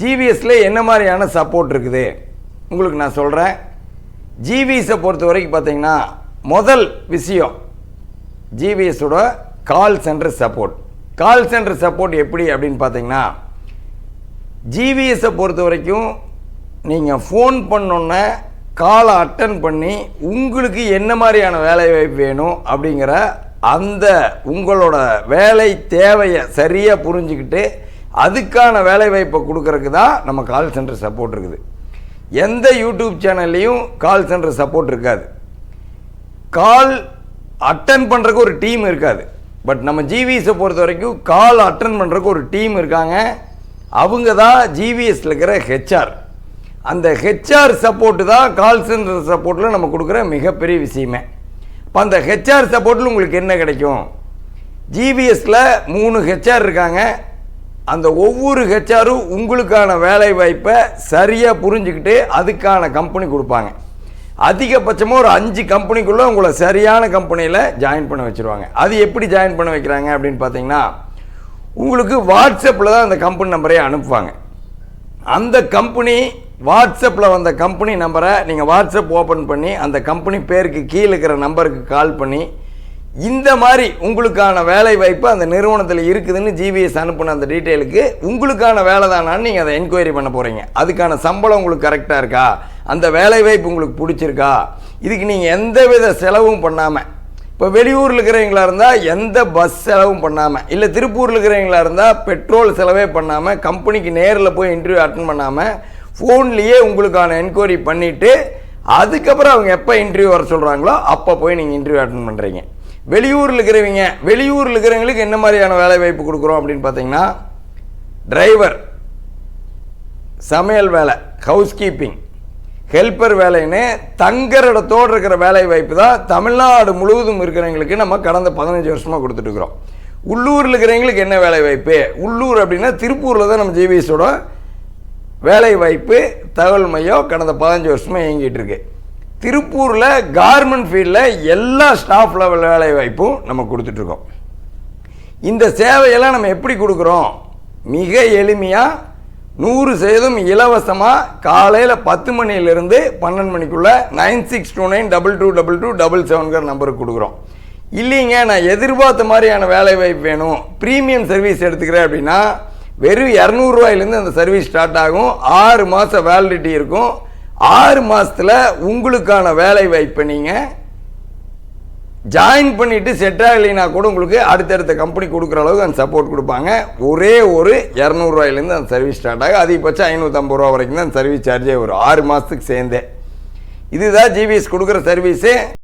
ஜிவிஎஸ்ல என்ன மாதிரியான சப்போர்ட் இருக்குது? உங்களுக்கு நான் சொல்கிறேன் ஜிவிஎஸை பொறுத்த வரைக்கும் பார்த்தீங்கன்னா முதல் விஷயம் ஜிவிஎஸோட call centre support call centre support எப்படி அப்படின்னு பார்த்தீங்கன்னா ஜிவிஎஸை பொறுத்த வரைக்கும் நீங்கள் ஃபோன் பண்ணோன்னே காலை அட்டன் பண்ணி உங்களுக்கு என்ன மாதிரியான வேலை வாய்ப்பு வேணும் அப்படிங்கிற அந்த உங்களோட வேலை தேவையை சரியாக புரிஞ்சுக்கிட்டு அதுக்கான வேலைவாய்ப்பை கொடுக்கறக்கு தான் நம்ம கால் சென்டர் சப்போர்ட் இருக்குது. எந்த யூடியூப் சேனல்லையும் கால் சென்டர் சப்போர்ட் இருக்காது. கால் அட்டன் பண்ணுறக்கு ஒரு டீம் இருக்காது. பட் நம்ம ஜிவிஎஸை பொறுத்த வரைக்கும் கால் அட்டன் பண்ணுறக்கு ஒரு டீம் இருக்காங்க. அவங்க தான் ஜிவிஎஸ்ல இருக்கிற ஹெச்ஆர் அந்த ஹெச்ஆர் சப்போர்ட்டு தான் கால் சென்டர் சப்போர்ட்டில் நம்ம கொடுக்குற மிகப்பெரிய விஷயமே. இப்போ அந்த ஹெச்ஆர் சப்போர்ட்டில் உங்களுக்கு என்ன கிடைக்கும்? ஜிவிஎஸில் மூணு ஹெச்ஆர் இருக்காங்க. அந்த ஒவ்வொரு ஹெச்ஆரும் உங்களுக்கான வேலை வாய்ப்பை சரியாக புரிஞ்சுக்கிட்டு அதுக்கான கம்பெனி கொடுப்பாங்க. அதிகபட்சமாக ஒரு அஞ்சு கம்பெனிக்குள்ளே உங்களை சரியான கம்பெனியில் ஜாயின் பண்ண வச்சுருவாங்க. அது எப்படி ஜாயின் பண்ண வைக்கிறாங்க அப்படின்னு பார்த்தீங்கன்னா உங்களுக்கு வாட்ஸ்அப்பில் தான் அந்த கம்பெனி நம்பரே அனுப்புவாங்க. அந்த கம்பெனி வாட்ஸ்அப்பில் வந்த கம்பெனி நம்பரை நீங்கள் வாட்ஸ்அப் ஓப்பன் பண்ணி அந்த கம்பெனி பேருக்கு கீழே இருக்கிற நம்பருக்கு கால் பண்ணி இந்த மாதிரி உங்களுக்கான வேலை வாய்ப்பு அந்த நிறுவனத்தில் இருக்குதுன்னு ஜிவிஎஸ் அனுப்பின அந்த டீட்டெயிலுக்கு உங்களுக்கான வேலை தானான்னு நீங்கள் அதை என்கொயரி பண்ண போகிறீங்க அதுக்கான சம்பளம் உங்களுக்கு கரெக்டாக இருக்கா? அந்த வேலை வாய்ப்பு உங்களுக்கு பிடிச்சிருக்கா? இதுக்கு நீங்கள் எந்த வித செலவும் பண்ணாமல் இப்போ வெளியூரில் இருக்கிறவங்களா இருந்தால் எந்த பஸ் செலவும் பண்ணாமல் இல்லை திருப்பூரில் இருக்கிறவங்களா இருந்தால் பெட்ரோல் செலவே பண்ணாமல் கம்பெனிக்கு நேரில் போய் இன்டர்வியூ அட்டன் பண்ணாமல் ஃபோன்லேயே உங்களுக்கான என்கொயரி பண்ணிவிட்டு அதுக்கப்புறம் அவங்க எப்போ இன்டர்வியூ வர சொல்கிறாங்களோ அப்போ போய் நீங்கள் இன்டர்வியூ அட்டன் பண்ணுறீங்க வெளியூரில் இருக்கிறவங்க வெளியூரில் இருக்கிறவங்களுக்கு என்ன மாதிரியான வேலை வாய்ப்பு கொடுக்குறோம் அப்படின்னு பார்த்தீங்கன்னா டிரைவர் சமையல் வேலை ஹவுஸ் கீப்பிங் ஹெல்ப்பர் வேலைன்னு தங்குற இடத்தோடு இருக்கிற வேலை வாய்ப்பு தான் தமிழ்நாடு முழுவதும் இருக்கிறவங்களுக்கு நம்ம கடந்த பதினஞ்சு வருஷமாக கொடுத்துட்ருக்குறோம் உள்ளூரில் இருக்கிறவங்களுக்கு என்ன வேலை வாய்ப்பு? உள்ளூர் அப்படின்னா திருப்பூரில் தான் நம்ம ஜிபிஎஸோட வேலை வாய்ப்பு தகவல் மையம் கடந்த பதினஞ்சு வருஷமாக இயங்கிட்டு இருக்கு. திருப்பூரில் கார்மெண்ட் ஃபீல்டில் எல்லா ஸ்டாஃப் லெவல் வேலை வாய்ப்பும் நம்ம கொடுத்துட்ருக்கோம் இந்த சேவையெல்லாம் நம்ம எப்படி கொடுக்குறோம்? மிக எளிமையாக நூறு சதவீதம் இலவசமாக காலையில் பத்து மணிலேருந்து பன்னெண்டு மணிக்குள்ளே nine six two nine double two double two double செவன்கிற நம்பருக்கு கொடுக்குறோம். இல்லைங்க நான் எதிர்பார்த்த மாதிரியான வேலை வாய்ப்பு வேணும். ப்ரீமியம் சர்வீஸ் எடுத்துக்கிறேன் அப்படின்னா வெறும் இரநூறுவாயிலேருந்து அந்த சர்வீஸ் ஸ்டார்ட் ஆகும். ஆறு மாதம் வேலிடிட்டி இருக்கும். ஆறு மாதத்தில் உங்களுக்கான வேலை வாய்ப்பை நீங்கள் ஜாயின் பண்ணிவிட்டு செட் ஆகலைனா கூட உங்களுக்கு அடுத்தடுத்த கம்பெனி கொடுக்குற அளவுக்கு அந்த சப்போர்ட் கொடுப்பாங்க. ஒரே ஒரு இரநூறுவாயிலேருந்து அந்த சர்வீஸ் ஸ்டார்ட் ஆகும். அதிகபட்சம் ஐநூற்றம்பது ரூபா வரைக்கும் தான் அந்த சர்வீஸ் சார்ஜே வரும். ஆறு மாதத்துக்கு சேர்ந்தே. இதுதான் ஜிபிஎஸ் கொடுக்குற சர்வீஸு